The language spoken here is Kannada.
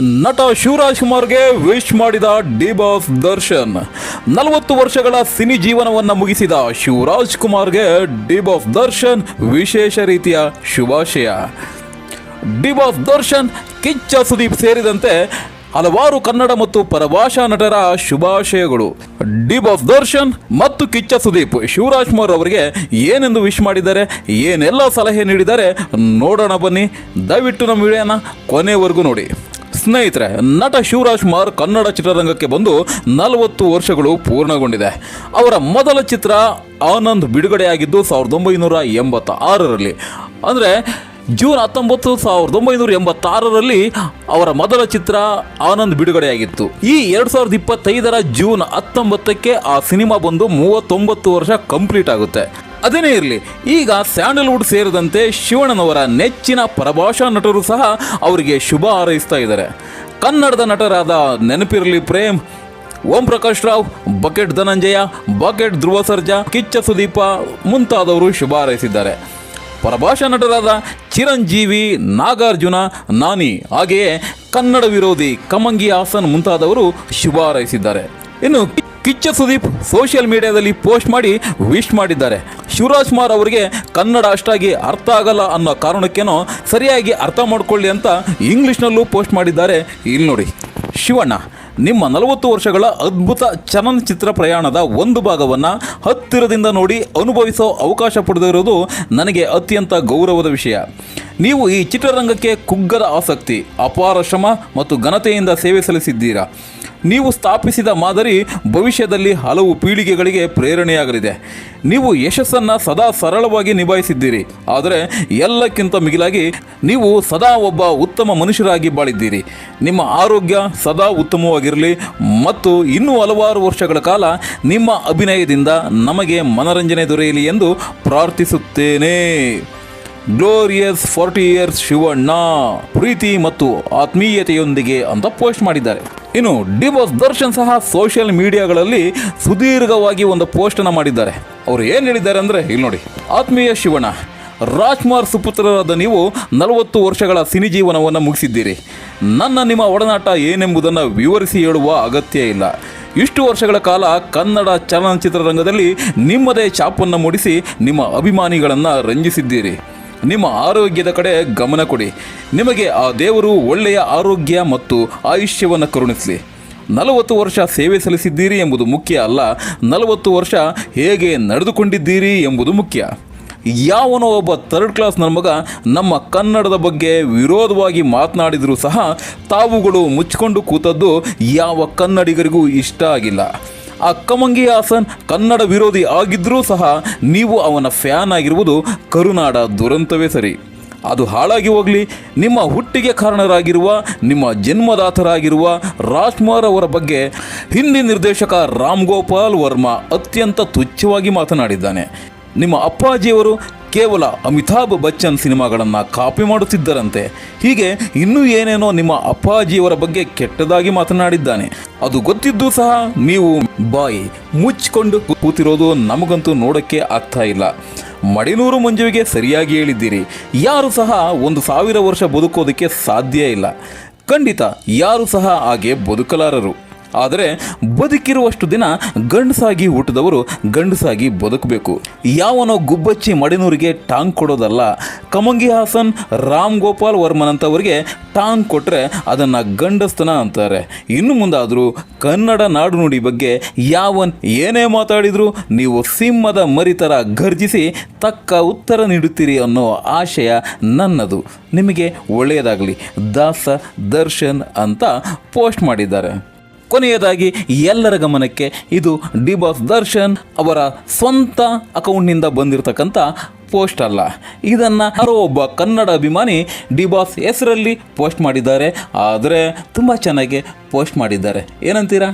ನಟ ಶಿವರಾಜ್ ಕುಮಾರ್ಗೆ ವಿಶ್ ಮಾಡಿದ ಡಿ ಬಾಸ್ ದರ್ಶನ್. ನಲವತ್ತು ವರ್ಷಗಳ ಸಿನಿ ಜೀವನವನ್ನು ಮುಗಿಸಿದ ಶಿವರಾಜ್ ಕುಮಾರ್ಗೆ ಡಿ ಬಾಸ್ ದರ್ಶನ್ ವಿಶೇಷ ರೀತಿಯ ಶುಭಾಶಯ. ಡಿ ಬಾಸ್ ದರ್ಶನ್, ಕಿಚ್ಚ ಸುದೀಪ್ ಸೇರಿದಂತೆ ಹಲವಾರು ಕನ್ನಡ ಮತ್ತು ಪರಭಾಷಾ ನಟರ ಶುಭಾಶಯಗಳು. ಡಿ ಬಾಸ್ ದರ್ಶನ್ ಮತ್ತು ಕಿಚ್ಚ ಸುದೀಪ್, ಶಿವರಾಜ್ ಕುಮಾರ್ ಅವರಿಗೆ ಏನೆಂದು ವಿಶ್ ಮಾಡಿದ್ದಾರೆ, ಏನೆಲ್ಲ ಸಲಹೆ ನೀಡಿದ್ದಾರೆ ನೋಡೋಣ ಬನ್ನಿ. ದಯವಿಟ್ಟು ನಮ್ಮ ವಿಡಿಯೋನ ಕೊನೆವರೆಗೂ ನೋಡಿ. ಸ್ನೇಹಿತರೆ, ನಟ ಶಿವರಾಜ್ ಕುಮಾರ್ ಕನ್ನಡ ಚಿತ್ರರಂಗಕ್ಕೆ ಬಂದು ನಲವತ್ತು ವರ್ಷಗಳು ಪೂರ್ಣಗೊಂಡಿದೆ. ಅವರ ಮೊದಲ ಚಿತ್ರ ಆನಂದ್ ಬಿಡುಗಡೆಯಾಗಿದ್ದು ಸಾವಿರದ ಒಂಬೈನೂರ ಎಂಬತ್ತ ಆರರಲ್ಲಿ ಅಂದರೆ ಜೂನ್ ಹತ್ತೊಂಬತ್ತು ಸಾವಿರದ ಒಂಬೈನೂರ ಎಂಬತ್ತಾರರಲ್ಲಿ ಅವರ ಮೊದಲ ಚಿತ್ರ ಆನಂದ್ ಬಿಡುಗಡೆಯಾಗಿತ್ತು. ಈ ಎರಡು ಸಾವಿರದ ಇಪ್ಪತ್ತೈದರ ಜೂನ್ ಹತ್ತೊಂಬತ್ತಕ್ಕೆ ಆ ಸಿನಿಮಾ ಬಂದು ಮೂವತ್ತೊಂಬತ್ತು ವರ್ಷ ಕಂಪ್ಲೀಟ್ ಆಗುತ್ತೆ. ಅದೇನೇ ಇರಲಿ. ಈಗ ಸ್ಯಾಂಡಲ್ವುಡ್ ಸೇರಿದಂತೆ ಶಿವಣ್ಣನವರ ನೆಚ್ಚಿನ ಪರಭಾಷಾ ನಟರು ಸಹ ಅವರಿಗೆ ಶುಭ ಹಾರೈಸ್ತಾ ಇದ್ದಾರೆ. ಕನ್ನಡದ ನಟರಾದ ನೆನಪಿರಲಿ ಪ್ರೇಮ್, ಓಂ ಪ್ರಕಾಶ್ ರಾವ್, ಬಕೆಟ್ ಧನಂಜಯ, ಬಕೆಟ್ ಧ್ರುವ ಸರ್ಜಾ, ಕಿಚ್ಚ ಸುದೀಪ ಮುಂತಾದವರು ಶುಭ ಹಾರೈಸಿದ್ದಾರೆ. ಪರಭಾಷಾ ನಟರಾದ ಚಿರಂಜೀವಿ, ನಾಗಾರ್ಜುನ, ನಾನಿ ಹಾಗೆಯೇ ಕನ್ನಡ ವಿರೋಧಿ ಕಮಂಗಿ ಹಾಸನ್ ಮುಂತಾದವರು ಶುಭ ಹಾರೈಸಿದ್ದಾರೆ. ಇನ್ನು ಕಿಚ್ಚ ಸುದೀಪ್ ಸೋಷಿಯಲ್ ಮೀಡಿಯಾದಲ್ಲಿ ಪೋಸ್ಟ್ ಮಾಡಿ ವಿಶ್ ಮಾಡಿದ್ದಾರೆ. ಶಿವರಾಜ್ ಕುಮಾರ್ ಅವರಿಗೆ ಕನ್ನಡ ಅಷ್ಟಾಗಿ ಅರ್ಥ ಆಗಲ್ಲ ಅನ್ನೋ ಕಾರಣಕ್ಕೇನೋ ಸರಿಯಾಗಿ ಅರ್ಥ ಮಾಡಿಕೊಳ್ಳಿ ಅಂತ ಇಂಗ್ಲಿಷ್ನಲ್ಲೂ ಪೋಸ್ಟ್ ಮಾಡಿದ್ದಾರೆ. ಇಲ್ಲಿ ನೋಡಿ, ಶಿವಣ್ಣ, ನಿಮ್ಮ ನಲವತ್ತು ವರ್ಷಗಳ ಅದ್ಭುತ ಚಲನಚಿತ್ರ ಪ್ರಯಾಣದ ಒಂದು ಭಾಗವನ್ನು ಹತ್ತಿರದಿಂದ ನೋಡಿ ಅನುಭವಿಸೋ ಅವಕಾಶ ಪಡೆದಿರೋದು ನನಗೆ ಅತ್ಯಂತ ಗೌರವದ ವಿಷಯ. ನೀವು ಈ ಚಿತ್ರರಂಗಕ್ಕೆ ಕುಗ್ಗದ ಆಸಕ್ತಿ, ಅಪಾರ ಶ್ರಮ ಮತ್ತು ಘನತೆಯಿಂದ ಸೇವೆ ಸಲ್ಲಿಸಿದ್ದೀರಾ. ನೀವು ಸ್ಥಾಪಿಸಿದ ಮಾದರಿ ಭವಿಷ್ಯದಲ್ಲಿ ಹಲವು ಪೀಳಿಗೆಗಳಿಗೆ ಪ್ರೇರಣೆಯಾಗಲಿದೆ. ನೀವು ಯಶಸ್ಸನ್ನು ಸದಾ ಸರಳವಾಗಿ ನಿಭಾಯಿಸಿದ್ದೀರಿ. ಆದರೆ ಎಲ್ಲಕ್ಕಿಂತ ಮಿಗಿಲಾಗಿ ನೀವು ಸದಾ ಒಬ್ಬ ಉತ್ತಮ ಮನುಷ್ಯರಾಗಿ ಬಾಳಿದ್ದೀರಿ. ನಿಮ್ಮ ಆರೋಗ್ಯ ಸದಾ ಉತ್ತಮವಾಗಿರಲಿ ಮತ್ತು ಇನ್ನೂ ಹಲವಾರು ವರ್ಷಗಳ ಕಾಲ ನಿಮ್ಮ ಅಭಿನಯದಿಂದ ನಮಗೆ ಮನರಂಜನೆ ದೊರೆಯಲಿ ಎಂದು ಪ್ರಾರ್ಥಿಸುತ್ತೇನೆ. ಗ್ಲೋರಿಯಸ್ ಫಾರ್ಟಿ ಇಯರ್ಸ್ ಶಿವಣ್ಣ, ಪ್ರೀತಿ ಮತ್ತು ಆತ್ಮೀಯತೆಯೊಂದಿಗೆ ಅಂತ ಪೋಸ್ಟ್ ಮಾಡಿದ್ದಾರೆ. ಇನ್ನು ಡಿವೋರ್ಸ್ ದರ್ಶನ್ ಸಹ ಸೋಷಿಯಲ್ ಮೀಡಿಯಾಗಳಲ್ಲಿ ಸುದೀರ್ಘವಾಗಿ ಒಂದು ಪೋಸ್ಟನ್ನು ಮಾಡಿದ್ದಾರೆ. ಅವರು ಏನು ಹೇಳಿದ್ದಾರೆ ಅಂದರೆ ಇಲ್ಲಿ ನೋಡಿ, ಆತ್ಮೀಯ ಶಿವಣ್ಣ, ರಾಜ್ಕುಮಾರ್ ಸುಪುತ್ರರಾದ ನೀವು ನಲವತ್ತು ವರ್ಷಗಳ ಸಿನಿ ಜೀವನವನ್ನು ಮುಗಿಸಿದ್ದೀರಿ. ನನ್ನ ನಿಮ್ಮ ಒಡನಾಟ ಏನೆಂಬುದನ್ನು ವಿವರಿಸಿ ಹೇಳುವ ಅಗತ್ಯ ಇಲ್ಲ. ಇಷ್ಟು ವರ್ಷಗಳ ಕಾಲ ಕನ್ನಡ ಚಲನಚಿತ್ರರಂಗದಲ್ಲಿ ನಿಮ್ಮದೇ ಛಾಪನ್ನು ಮೂಡಿಸಿ ನಿಮ್ಮ ಅಭಿಮಾನಿಗಳನ್ನು ರಂಜಿಸಿದ್ದೀರಿ. ನಿಮ್ಮ ಆರೋಗ್ಯದ ಕಡೆ ಗಮನ ಕೊಡಿ. ನಿಮಗೆ ಆ ದೇವರು ಒಳ್ಳೆಯ ಆರೋಗ್ಯ ಮತ್ತು ಆಯುಷ್ಯವನ್ನು ಕರುಣಿಸಲಿ. ನಲವತ್ತು ವರ್ಷ ಸೇವೆ ಸಲ್ಲಿಸಿದ್ದೀರಿ ಎಂಬುದು ಮುಖ್ಯ ಅಲ್ಲ. ನಲವತ್ತು ವರ್ಷ ಹೇಗೆ ನಡೆದುಕೊಂಡಿದ್ದೀರಿ ಎಂಬುದು ಮುಖ್ಯ. ಯಾವನೋ ಒಬ್ಬ ಥರ್ಡ್ ಕ್ಲಾಸ್ ಮಗ ನಮ್ಮ ಕನ್ನಡದ ಬಗ್ಗೆ ವಿರೋಧವಾಗಿ ಮಾತನಾಡಿದರೂ ಸಹ ತಾವುಗಳು ಮುಚ್ಚಿಕೊಂಡು ಕೂತದ್ದು ಯಾವ ಕನ್ನಡಿಗರಿಗೂ ಇಷ್ಟ ಆಗಿಲ್ಲ. ಆ ಕಮಂಗಿ ಹಾಸನ್ ಕನ್ನಡ ವಿರೋಧಿ ಆಗಿದ್ದರೂ ಸಹ ನೀವು ಅವನ ಫ್ಯಾನ್ ಆಗಿರುವುದು ಕರುನಾಡ ದುರಂತವೇ ಸರಿ. ಅದು ಹಾಳಾಗಿ ಹೋಗಲಿ, ನಿಮ್ಮ ಹುಟ್ಟಿಗೆ ಕಾರಣರಾಗಿರುವ, ನಿಮ್ಮ ಜನ್ಮದಾತರಾಗಿರುವ ರಾಜ್ಕುಮಾರ್ ಅವರ ಬಗ್ಗೆ ಹಿಂದಿ ನಿರ್ದೇಶಕ ರಾಮ್ ಗೋಪಾಲ್ ವರ್ಮಾ ಅತ್ಯಂತ ತುಚ್ಛವಾಗಿ ಮಾತನಾಡಿದ್ದಾನೆ. ನಿಮ್ಮ ಅಪ್ಪಾಜಿಯವರು ಕೇವಲ ಅಮಿತಾಬ್ ಬಚ್ಚನ್ ಸಿನಿಮಾಗಳನ್ನು ಕಾಪಿ ಮಾಡುತ್ತಿದ್ದರಂತೆ. ಹೀಗೆ ಇನ್ನೂ ಏನೇನೋ ನಿಮ್ಮ ಅಪ್ಪಾಜಿಯವರ ಬಗ್ಗೆ ಕೆಟ್ಟದಾಗಿ ಮಾತನಾಡಿದ್ದಾನೆ. ಅದು ಗೊತ್ತಿದ್ದು ಸಹ ನೀವು ಬಾಯಿ ಮುಚ್ಚಿಕೊಂಡು ಕೂತಿರೋದು ನಮಗಂತೂ ನೋಡೋಕ್ಕೆ ಆಗ್ತಾ ಇಲ್ಲ. ಮಡಿನೂರು ಮಂಜುವಿಗೆ ಸರಿಯಾಗಿ ಹೇಳಿದ್ದೀರಿ. ಯಾರು ಸಹ ಒಂದು ಸಾವಿರ ವರ್ಷ ಬದುಕೋದಕ್ಕೆ ಸಾಧ್ಯ ಇಲ್ಲ. ಖಂಡಿತ ಯಾರು ಸಹ ಹಾಗೆ ಬದುಕಲಾರರು. ಆದರೆ ಬದುಕಿರುವಷ್ಟು ದಿನ ಗಂಡಸಾಗಿ ಹುಟ್ಟಿದವರು ಗಂಡಸಾಗಿ ಬದುಕಬೇಕು. ಯಾವನೋ ಗುಬ್ಬಚ್ಚಿ ಮಡಿನೂರಿಗೆ ಟಾಂಗ್ ಕೊಡೋದಲ್ಲ. ಕಮಂಗಿ ಹಾಸನ್ ರಾಮ್ ಗೋಪಾಲ್ ವರ್ಮನಂತವರಿಗೆ ಟಾಂಗ್ ಕೊಟ್ಟರೆ ಅದನ್ನು ಗಂಡಸ್ತನ ಅಂತಾರೆ. ಇನ್ನು ಮುಂದಾದರೂ ಕನ್ನಡ ನಾಡು ನುಡಿ ಬಗ್ಗೆ ಯಾವನ್ ಏನೇ ಮಾತಾಡಿದರೂ ನೀವು ಸಿಂಹದ ಮರಿತರ ಗರ್ಜಿಸಿ ತಕ್ಕ ಉತ್ತರ ನೀಡುತ್ತೀರಿ ಅನ್ನೋ ಆಶಯ ನನ್ನದು. ನಿಮಗೆ ಒಳ್ಳೆಯದಾಗಲಿ. ದಾಸ ದರ್ಶನ್ ಅಂತ ಪೋಸ್ಟ್ ಮಾಡಿದ್ದಾರೆ. ಕೊನೆಯದಾಗಿ ಎಲ್ಲರ ಗಮನಕ್ಕೆ ಇದು ಡಿ ಬಾಸ್ ದರ್ಶನ್ ಅವರ ಸ್ವಂತ ಅಕೌಂಟ್ನಿಂದ ಬಂದಿರತಕ್ಕಂಥ ಪೋಸ್ಟ್ ಅಲ್ಲ. ಇದನ್ನು ಯಾರೋ ಒಬ್ಬ ಕನ್ನಡ ಅಭಿಮಾನಿ ಡಿ ಬಾಸ್ ಹೆಸರಲ್ಲಿ ಪೋಸ್ಟ್ ಮಾಡಿದ್ದಾರೆ. ಆದರೆ ತುಂಬ ಚೆನ್ನಾಗಿ ಪೋಸ್ಟ್ ಮಾಡಿದ್ದಾರೆ. ಏನಂತೀರಾ?